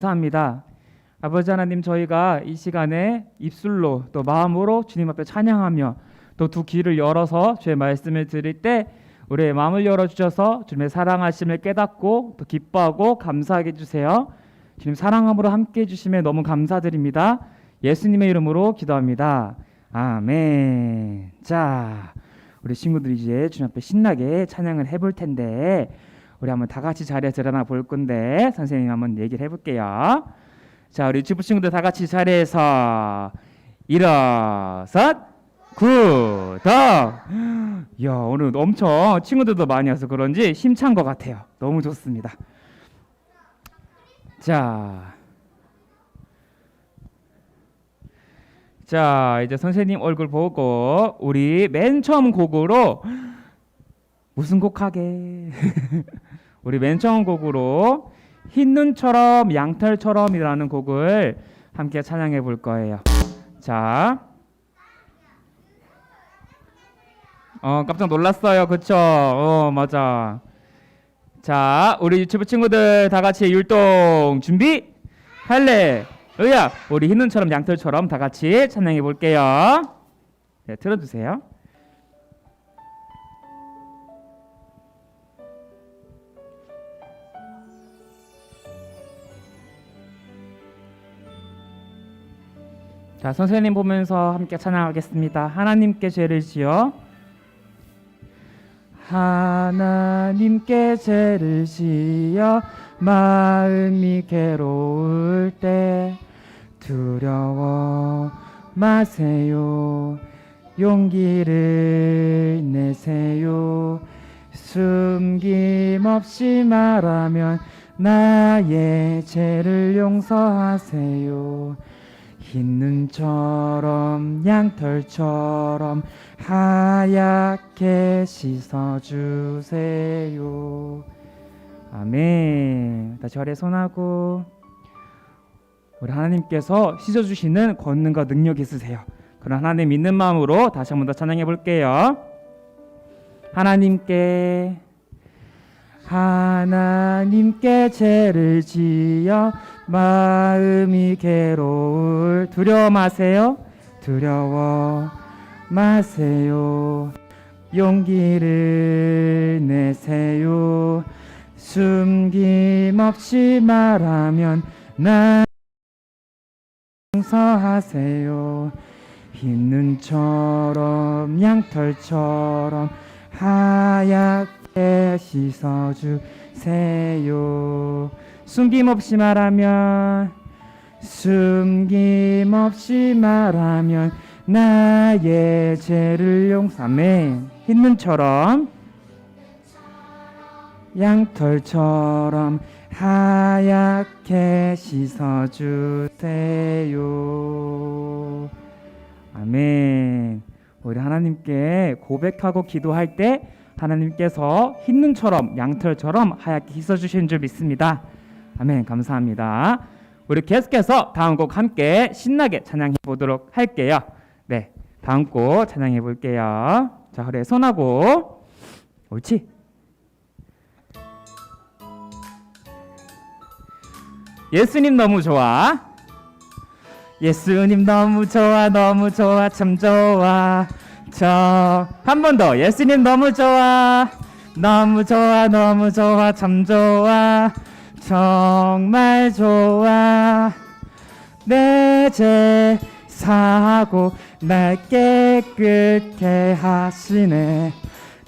감사합니다. 아버지 하나님 저희가 이 시간에 입술로 또 마음으로 주님 앞에 찬양하며 또 두 귀를 열어서 주의 말씀을 드릴 때 우리의 마음을 열어 주셔서 주님의 사랑하심을 깨닫고 또 기뻐하고 감사하게 해 주세요. 주님 사랑함으로 함께 해 주심에 너무 감사드립니다. 예수님의 이름으로 기도합니다. 아멘. 자, 우리 친구들 이제 주님 앞에 신나게 찬양을 해볼 텐데 우리 한번 다 같이 자리에서 일어나 볼 건데 선생님 한번 얘기를 해볼게요. 자, 우리 주부 친구들 다 같이 자리에서 일어서 구독. 야, 오늘 엄청 친구들도 많이 와서 그런지 힘찬 것 같아요. 너무 좋습니다. 자, 자 이제 선생님 얼굴 보고 우리 맨 처음 곡으로 무슨 곡 하게? 우리 맨 처음 곡으로 흰 눈처럼 양털처럼이라는 곡을 함께 찬양해 볼 거예요. 자, 어 깜짝 놀랐어요, 그쵸? 어 맞아. 자, 우리 유튜브 친구들 다 같이 율동 준비 할래. 으야, 우리 흰 눈처럼 양털처럼 다 같이 찬양해 볼게요. 네, 틀어주세요. 자, 선생님 보면서 함께 찬양하겠습니다. 하나님께 죄를 지어 하나님께 죄를 지어 마음이 괴로울 때 두려워 마세요. 용기를 내세요. 숨김없이 말하면 나의 죄를 용서하세요 흰 눈처럼 양털처럼 하얗게 씻어주세요. 아멘. 다시 아래 손하고 우리 하나님께서 씻어주시는 권능과 능력이 있으세요. 그런 하나님 믿는 마음으로 다시 한번 더 찬양해 볼게요. 하나님께 하나님께 죄를 지어 마음이 괴로울 두려워 마세요. 두려워 마세요. 용기를 내세요. 숨김없이 말하면 나 용서하세요. 흰 눈처럼 양털처럼 하얗게 씻어주세요. 숨김없이 말하면 숨김없이 말하면 나의 죄를 용서하네 흰 눈처럼 양털처럼 하얗게 씻어주세요. 아멘. 우리 하나님께 고백하고 기도할 때 하나님께서 흰 눈처럼 양털처럼 하얗게 씻어주시는 줄 믿습니다 아멘 감사합니다 우리 계속해서 다음 곡 함께 신나게 찬양해 보도록 할게요. 네, 다음 곡 찬양해 볼게요. 자, 그래 손하고 옳지. 예수님 너무 좋아. 예수님 너무 좋아, 너무 좋아, 참 좋아. 저 한 번 더. 예수님 너무 좋아, 너무 좋아, 너무 좋아, 참 좋아. 정말 좋아. 내죄 사고 날 깨끗게 하시네.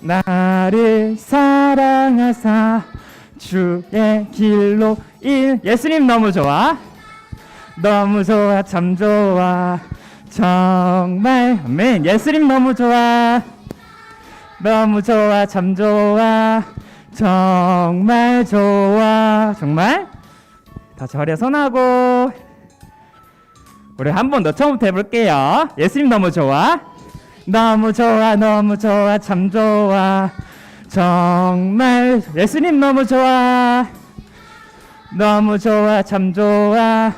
나를 사랑하사 주의 길로 일. 예수님 너무 좋아. 너무 좋아. 참 좋아. 정말. 아멘. 예수님 너무 좋아. 너무 좋아. 참 좋아 정말 좋아. 정말? 다 절에 손하고. 우리 한 번 더 처음부터 해볼게요. 예수님 너무 좋아? 너무 좋아 너무 좋아 참 좋아. 정말 예수님 너무 좋아. 너무 좋아 참 좋아.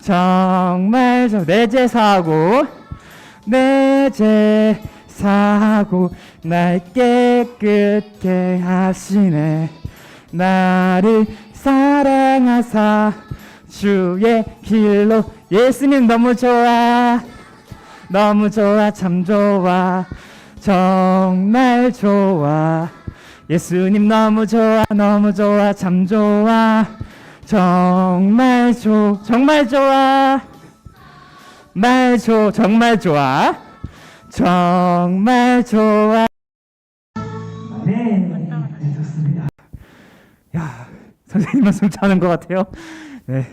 정말 내 제사하고. 내 제 사하고 날 깨끗게 하시네. 나를 사랑하사 주의 길로. 예수님 너무 좋아. 너무 좋아. 참 좋아. 정말 좋아. 예수님 너무 좋아. 너무 좋아. 참 좋아. 정말 좋 정말 좋아. 말 좋 정말 좋아 정말 좋아 네, 네 좋습니다 야 선생님 말씀 잘하는 것 같아요 네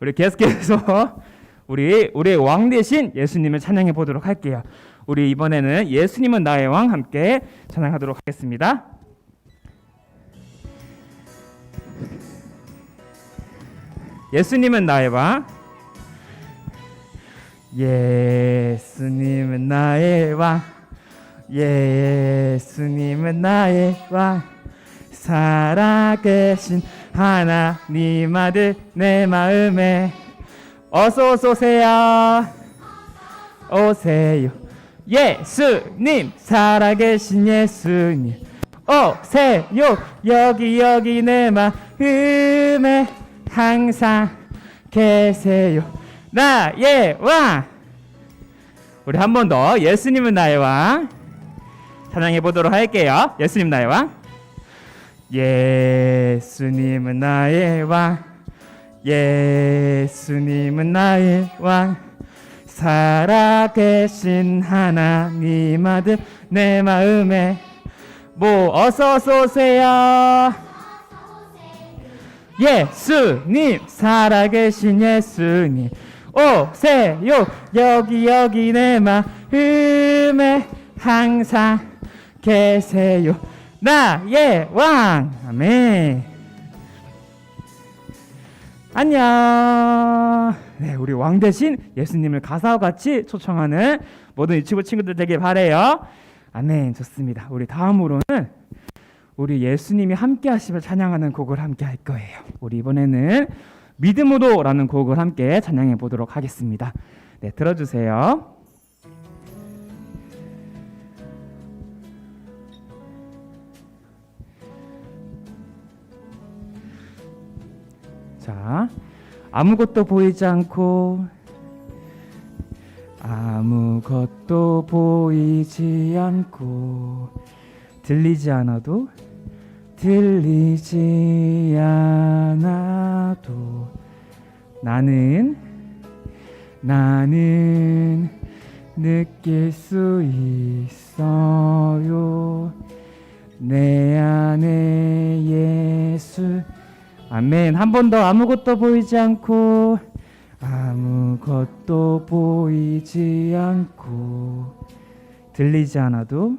우리 계속해서 우리 우리의 왕 대신 예수님을 찬양해 보도록 할게요 우리 이번에는 예수님은 나의 왕 함께 찬양하도록 하겠습니다. 예수님은 나의 왕. 예수님은 나의 왕. 예수님은 나의 왕. 살아계신 하나님 아들 내 마음에 어서 어서 오세요. 오세요. 예수님 살아계신 예수님 오세요 여기 여기 내 마음에 항상 계세요 나의 왕 우리 한 번 더 예수님은 나의 왕. 찬양해 보도록 할게요. 예수님 나의 왕. 예수님은 나의 왕. 예수님은 나의 왕. 살아계신 하나님 아들 내 마음에 뭐 어서 오세요. 예수님 살아계신 예수님 오세요 여기 여기 내 마음에 항상 계세요 나의 왕 아멘 안녕. 네, 우리 왕 대신 예수님을 가사와 같이 초청하는 모든 유치부 친구들 되길 바래요. 아멘. 좋습니다. 우리 다음으로는 우리 예수님이 함께 하심을 찬양하는 곡을 함께 할 거예요. 우리 이번에는 믿음으로라는 곡을 함께 찬양해 보도록 하겠습니다. 네, 들어주세요. 자, 아무것도 보이지 않고 아무것도 보이지 않고 들리지 않아도 들리지 않아도 나는 나는 느낄 수 있어요 내 안에 예수 아멘. 한 번 더 아무것도 보이지 않고 아무것도 보이지 않고 들리지 않아도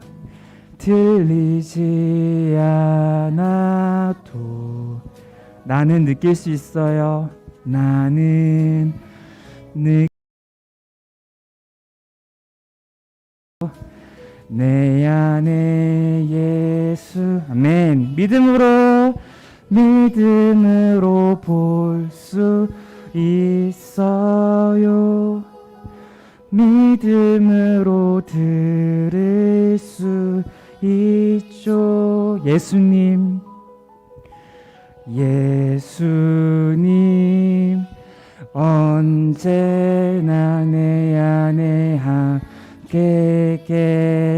들리지 않아도 나는 느낄 수 있어요. 나는 느 내 안에 예수 아멘 믿음으로 믿음으로 볼 수 있어요. 믿음으로 들을 수 있죠. 예수님, 예수님, 언제나 내 안에 함께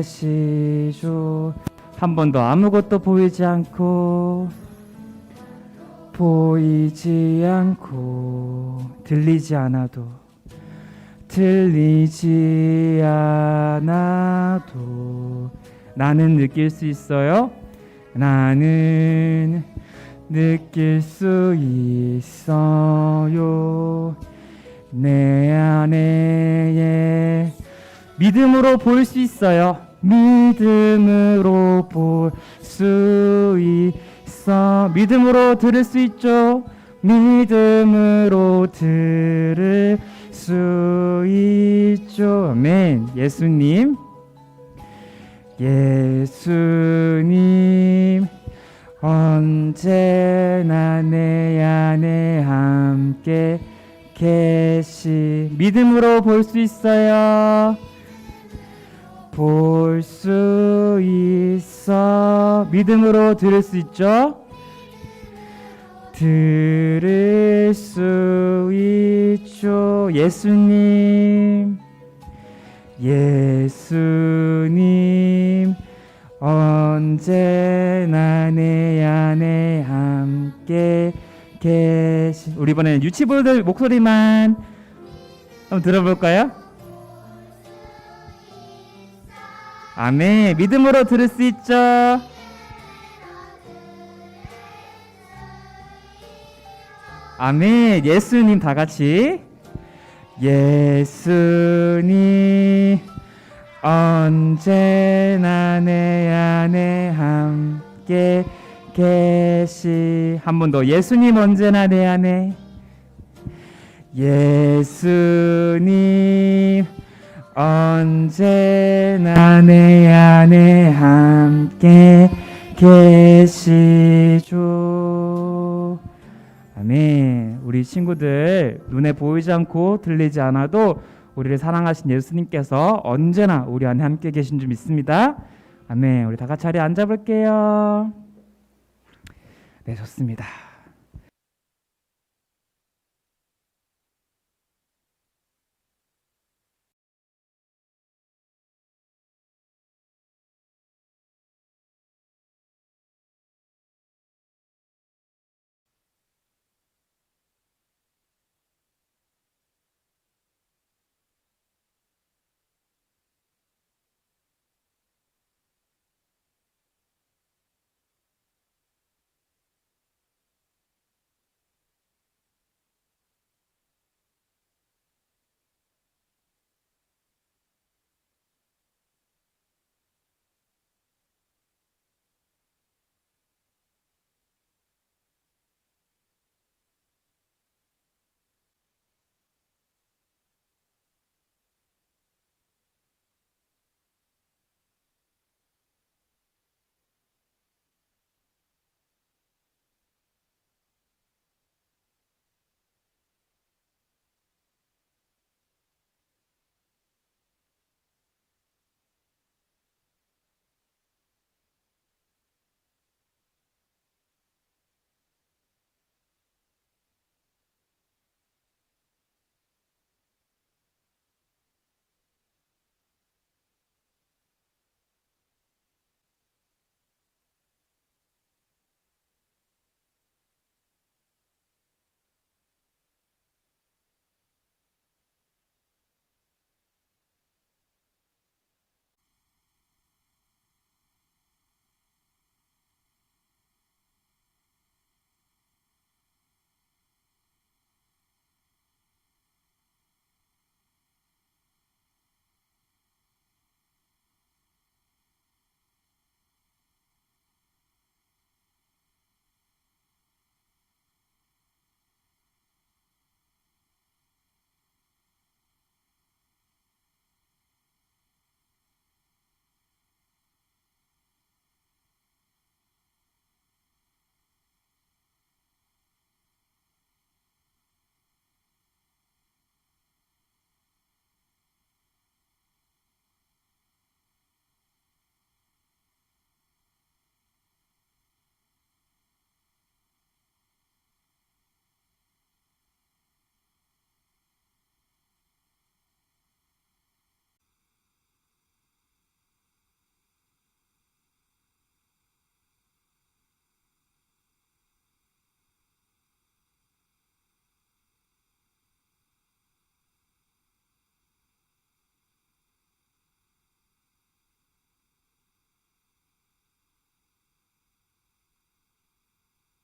계시죠. 한 번 더 아무것도 보이지 않고 보이지 않고 들리지 않아도 들리지 않아도 나는 느낄 수 있어요. 나는 느낄 수 있어요. 내 안에 믿음으로 볼 수 있어요. 믿음으로 볼 수 있어. 믿음으로 들을 수 있죠. 믿음으로 들을 수 있죠. 아멘. 예수님. 예수님. 언제나 내 안에 함께 계시 믿음으로 볼 수 있어요. 볼 수 있어 믿음으로 들을 수 있죠. 들을 수 있죠. 예수님, 예수님, 언제나 내 안에 함께 계시. 우리 이번에는 유치부들 목소리만 한번 들어볼까요? 아멘. 믿음으로 들을 수 있죠. 아멘. 예수님 다 같이. 예수님 언제나 내 안에 함께 계시. 한 번 더. 예수님 언제나 내 안에. 예수님 언제나 내 안에 함께 계시죠. 아멘. 우리 친구들 눈에 보이지 않고 들리지 않아도 우리를 사랑하신 예수님께서 언제나 우리 안에 함께 계신 줄 믿습니다. 아멘. 우리 다 같이 자리에 앉아 볼게요. 네, 좋습니다.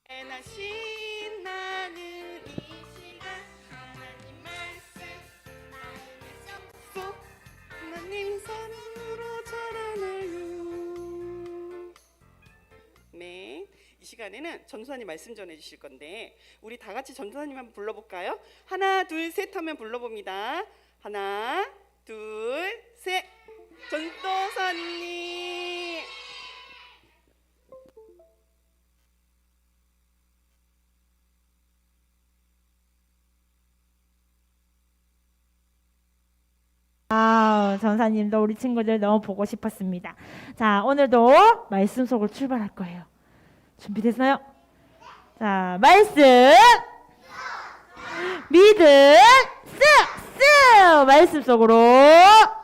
나 신나는 이 시간 하나님 말씀 알면서 하나님 삶으로 자라나요. 네, 이 시간에는 전도사님 말씀 전해 주실 건데 우리 다 같이 전도사님 한번 불러볼까요? 하나 둘 셋 하면 불러봅니다. 하나 둘 셋. 전도사님 아, 전사님도 우리 친구들 너무 보고 싶었습니다. 자, 오늘도 말씀 속으로 출발할 거예요. 준비됐나요? 자, 말씀. 믿음. 쓱쓱. 말씀 속으로.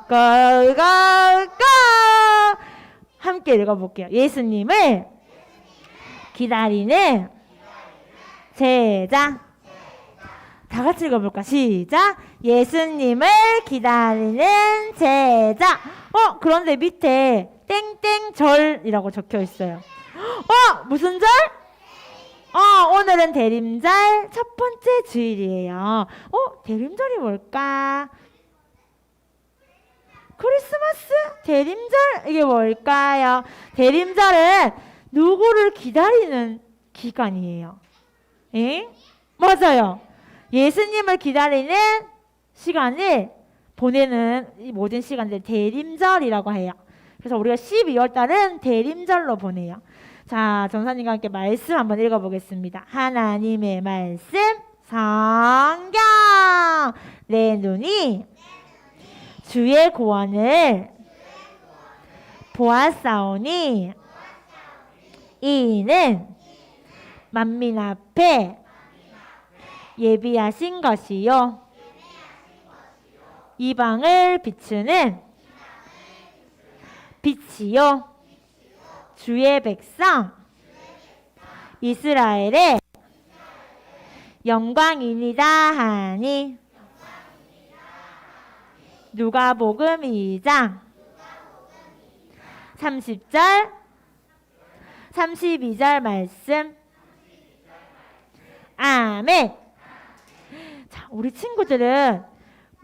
고고고. 함께 읽어볼게요. 예수님을 기다리는 제자. 다 같이 읽어볼까? 시작. 예수님을 기다리는 제자. 어, 그런데 밑에 땡땡절이라고 적혀 있어요. 어, 무슨 절? 어, 오늘은 대림절 첫 번째 주일이에요. 어, 대림절이 뭘까? 크리스마스? 대림절? 이게 뭘까요? 대림절은 누구를 기다리는 기간이에요. 예? 맞아요. 예수님을 기다리는 시간을 보내는 이 모든 시간들 대림절이라고 해요. 그래서 우리가 12월 달은 대림절로 보내요. 자, 전사님과 함께 말씀 한번 읽어보겠습니다. 하나님의 말씀 성경 내 눈이 주의 구원을 보았사오니 이는 만민 앞에 예비하신 것이요 이방을 비추는 빛이요. 주의 백성. 이스라엘의 영광이니다 하니. 누가복음 2장 30절 32절 말씀. 아멘. 자, 우리 친구들은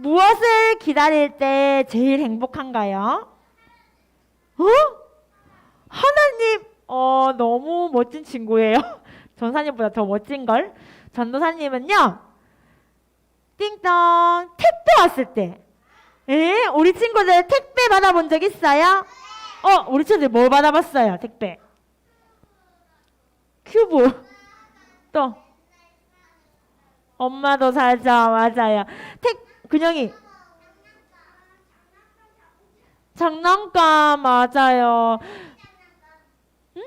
무엇을 기다릴 때 제일 행복한가요? 어? 하나님, 어, 너무 멋진 친구예요. 전사님보다 더 멋진 걸. 전도사님은요, 띵동, 택배 왔을 때. 에? 우리 친구들 택배 받아본 적 있어요? 어, 우리 친구들 뭘 받아봤어요, 택배? 큐브. 또. 엄마도 살자, 맞아요. 택, 근영이. 장난감, 맞아요. 응?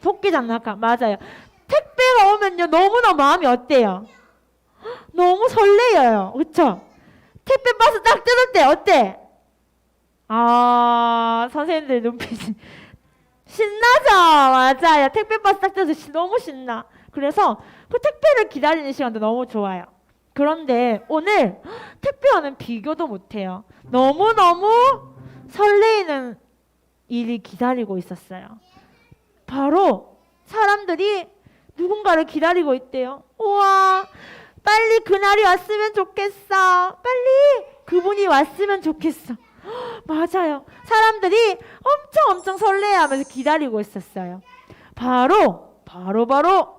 토끼 장난감, 맞아요. 택배가 오면요, 너무나 마음이 어때요? 너무 설레요. 그쵸? 택배 박스 딱 뜯을 때 어때? 아, 선생님들 눈빛이 신나죠? 맞아요. 택배 박스 딱 뜯을 때 시- 너무 신나. 그래서 그 택배를 기다리는 시간도 너무 좋아요. 그런데 오늘 택배와는 비교도 못해요. 너무너무 설레이는 일이 기다리고 있었어요. 바로 사람들이 누군가를 기다리고 있대요. 우와, 빨리 그날이 왔으면 좋겠어. 빨리 그분이 왔으면 좋겠어. 맞아요. 사람들이 엄청 엄청 설레하면서 기다리고 있었어요. 바로, 바로, 바로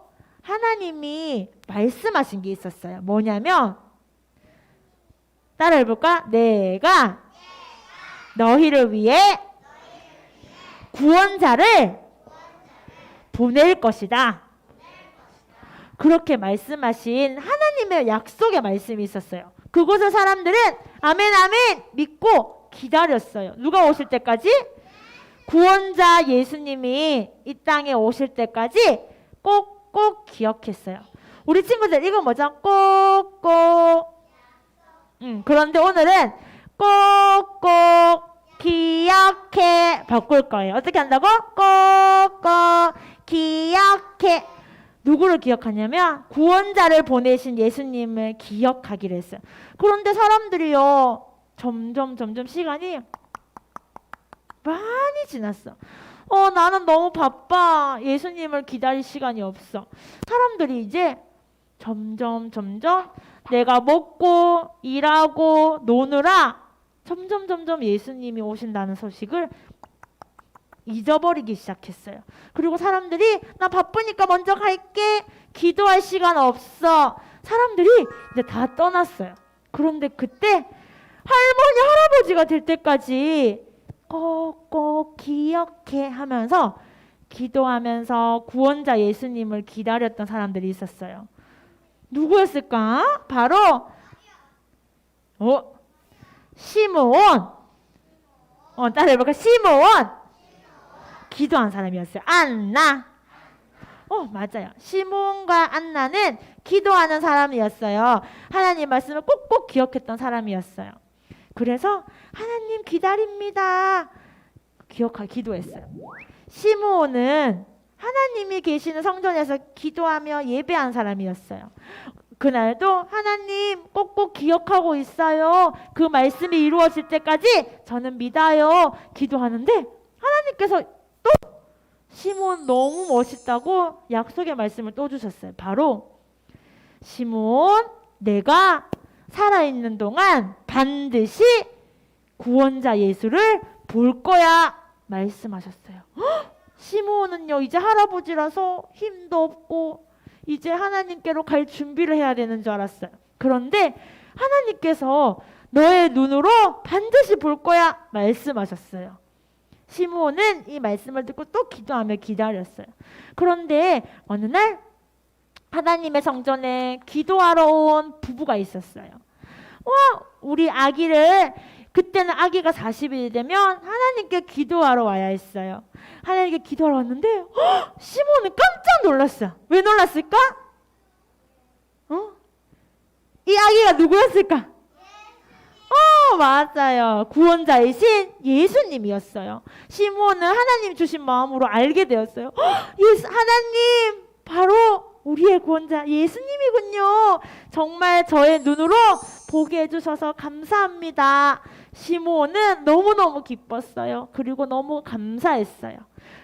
하나님이 말씀하신 게 있었어요. 뭐냐면, 따라 해볼까? 내가 너희를 위해 구원자를 보낼 것이다. 그렇게 말씀하신 하나님의 약속의 말씀이 있었어요. 그곳의 사람들은 아멘 아멘 믿고 기다렸어요. 누가 오실 때까지? 구원자 예수님이 이 땅에 오실 때까지 꼭 꼭 기억했어요. 우리 친구들 이거 뭐죠? 꼭꼭. 음, 그런데 오늘은 꼭꼭 기억해 바꿀 거예요. 어떻게 한다고? 꼭꼭 기억해. 누구를 기억하냐면 구원자를 보내신 예수님을 기억하기로 했어요. 그런데 사람들이요 점점 점점 시간이 많이 지났어. 어 나는 너무 바빠. 예수님을 기다릴 시간이 없어. 사람들이 이제 점점 점점 내가 먹고 일하고 노느라 점점 점점 예수님이 오신다는 소식을 잊어버리기 시작했어요. 그리고 사람들이 나 바쁘니까 먼저 갈게. 기도할 시간 없어. 사람들이 이제 다 떠났어요. 그런데 그때 할머니 할아버지가 될 때까지 꼭꼭 기억해 하면서 기도하면서 구원자 예수님을 기다렸던 사람들이 있었어요. 누구였을까? 바로 어 시므온. 어 따라해볼까? 시므온. 기도한 사람이었어요. 안나. 어, 맞아요. 시몬과 안나는 기도하는 사람이었어요. 하나님 말씀을 꼭꼭 기억했던 사람이었어요. 그래서 하나님 기다립니다. 기억하 기도했어요. 시므온은 하나님이 계시는 성전에서 기도하며 예배한 사람이었어요. 그날도 하나님 꼭꼭 기억하고 있어요. 그 말씀이 이루어질 때까지 저는 믿어요. 기도하는데 하나님께서 또 시몬 너무 멋있다고 약속의 말씀을 또 주셨어요. 바로 시몬 내가 살아있는 동안 반드시 구원자 예수를 볼 거야 말씀하셨어요. 헉! 시므온은요 이제 할아버지라서 힘도 없고 이제 하나님께로 갈 준비를 해야 되는 줄 알았어요. 그런데 하나님께서 너의 눈으로 반드시 볼 거야 말씀하셨어요. 시므온은 이 말씀을 듣고 또 기도하며 기다렸어요. 그런데 어느 날 하나님의 성전에 기도하러 온 부부가 있었어요. 와, 우리 아기를 그때는 아기가 40일이 되면 하나님께 기도하러 와야 했어요. 하나님께 기도하러 왔는데 헉, 시몬은 깜짝 놀랐어요. 왜 놀랐을까? 어? 이 아기가 누구였을까? 어, 맞아요. 구원자이신 예수님이었어요. 시몬은 하나님 주신 마음으로 알게 되었어요. 헉, 예수, 하나님, 바로 우리의 구원자 예수님이군요. 정말 저의 눈으로 보게 해주셔서 감사합니다. 시몬은 너무너무 기뻤어요. 그리고 너무 감사했어요.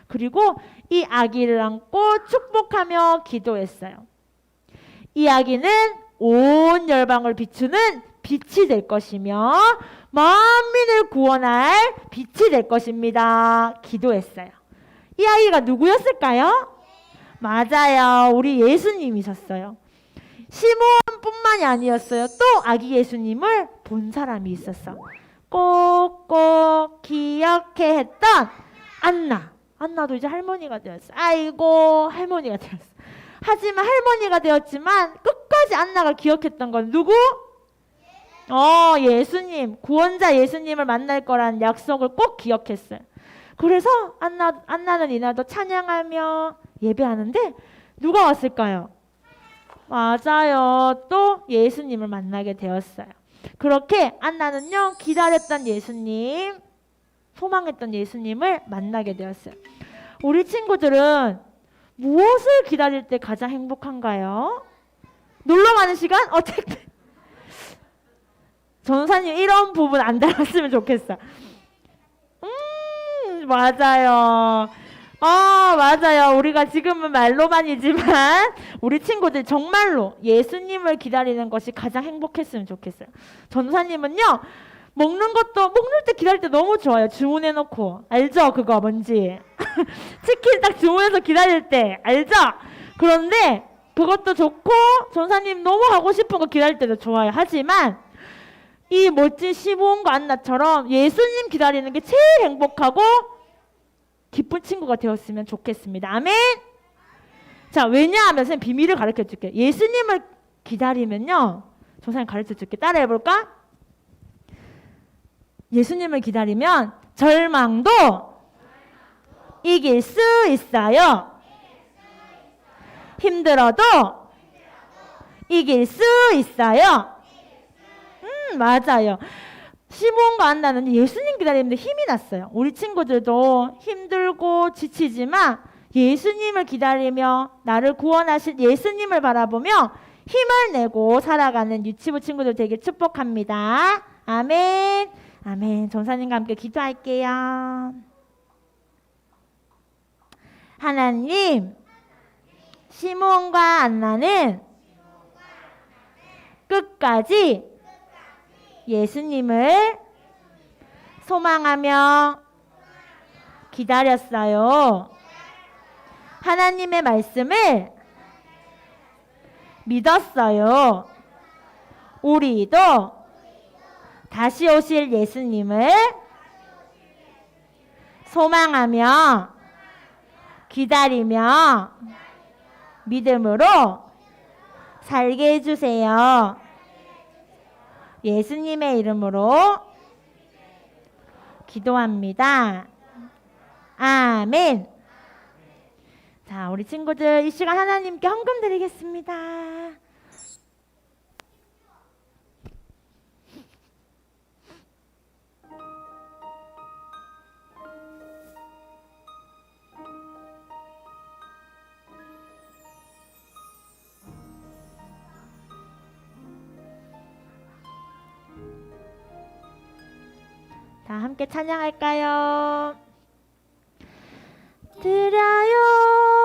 그리고 이 아기를 안고 축복하며 기도했어요. 이 아기는 온 열방을 비추는 빛이 될 것이며 만민을 구원할 빛이 될 것입니다. 기도했어요. 이 아이가 누구였을까요? 맞아요. 우리 예수님이셨어요. 시몬뿐만이 아니었어요. 또 아기 예수님을 본 사람이 있었어. 꼭꼭 기억해 했던 안나. 안나도 이제 할머니가 되었어. 아이고 할머니가 되었어. 하지만 할머니가 되었지만 끝까지 안나가 기억했던 건 누구? 어, 예수님, 구원자 예수님을 만날 거라는 약속을 꼭 기억했어요. 그래서 안나, 안나는 이날도 찬양하며 예배하는데 누가 왔을까요? 맞아요. 또 예수님을 만나게 되었어요. 그렇게 안나는요, 기다렸던 예수님, 소망했던 예수님을 만나게 되었어요. 우리 친구들은 무엇을 기다릴 때 가장 행복한가요? 놀러 가는 시간? 어떻게? 전사님 이런 부분 안 달았으면 좋겠어. 음, 맞아요. 아, 맞아요. 우리가 지금은 말로만이지만 우리 친구들 정말로 예수님을 기다리는 것이 가장 행복했으면 좋겠어요. 전사님은요. 먹는 것도 먹는 때 기다릴 때 너무 좋아요. 주문해 놓고. 알죠? 그거 뭔지. 치킨 딱 주문해서 기다릴 때. 알죠? 그런데 그것도 좋고 전사님 너무 하고 싶은 거 기다릴 때도 좋아요. 하지만 이 멋진 시몬과 안나처럼 예수님 기다리는 게 제일 행복하고 기쁜 친구가 되었으면 좋겠습니다. 아멘. 자, 왜냐하면 선생님 비밀을 가르쳐 줄게. 예수님을 기다리면요. 조사님 가르쳐 줄게. 따라해 볼까? 예수님을 기다리면 절망도 이길 수 있어요. 힘들어도 이길 수 있어요. 음, 맞아요. 시몬과 안나는 예수님 기다리는데 힘이 났어요. 우리 친구들도 힘들고 지치지만 예수님을 기다리며 나를 구원하신 예수님을 바라보며 힘을 내고 살아가는 유치부 친구들 되길 축복합니다. 아멘. 아멘. 전사님과 함께 기도할게요. 하나님, 시몬과 안나는 끝까지 예수님을 소망하며 기다렸어요. 하나님의 말씀을 믿었어요. 우리도 다시 오실 예수님을 소망하며 기다리며 믿음으로 살게 해주세요. 예수님의 이름으로 기도합니다. 아멘. 자, 우리 친구들 이 시간 하나님께 헌금 드리겠습니다. 함께 찬양할까요? 드려요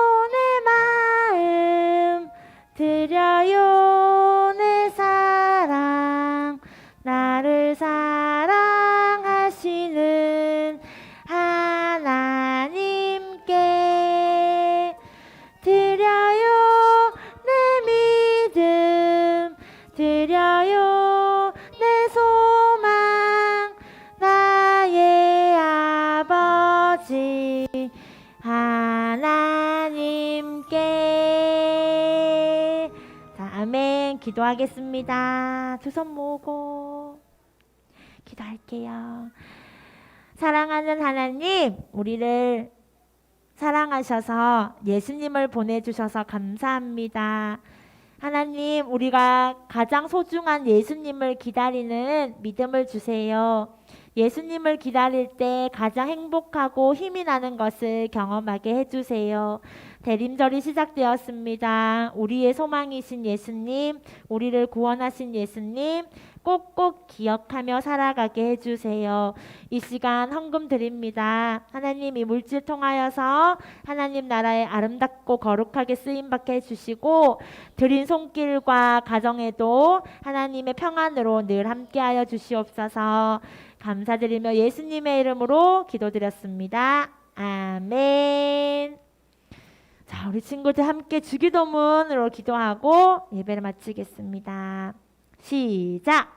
기도하겠습니다 두 손 모으고 기도할게요 사랑하는 하나님 우리를 사랑하셔서 예수님을 보내주셔서 감사합니다. 하나님, 우리가 가장 소중한 예수님을 기다리는 믿음을 주세요. 예수님을 기다릴 때 가장 행복하고 힘이 나는 것을 경험하게 해주세요. 대림절이 시작되었습니다. 우리의 소망이신 예수님, 우리를 구원하신 예수님, 꼭꼭 기억하며 살아가게 해주세요. 이 시간 헌금 드립니다. 하나님 이 물질 통하여서 하나님 나라에 아름답고 거룩하게 쓰임 받게 해주시고 드린 손길과 가정에도 하나님의 평안으로 늘 함께하여 주시옵소서. 감사드리며 예수님의 이름으로 기도드렸습니다. 아멘. 자, 우리 친구들 함께 주기도문으로 기도하고 예배를 마치겠습니다. 시작.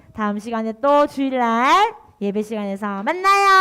다음 시간에 또 주일날 예배 시간에서 만나요.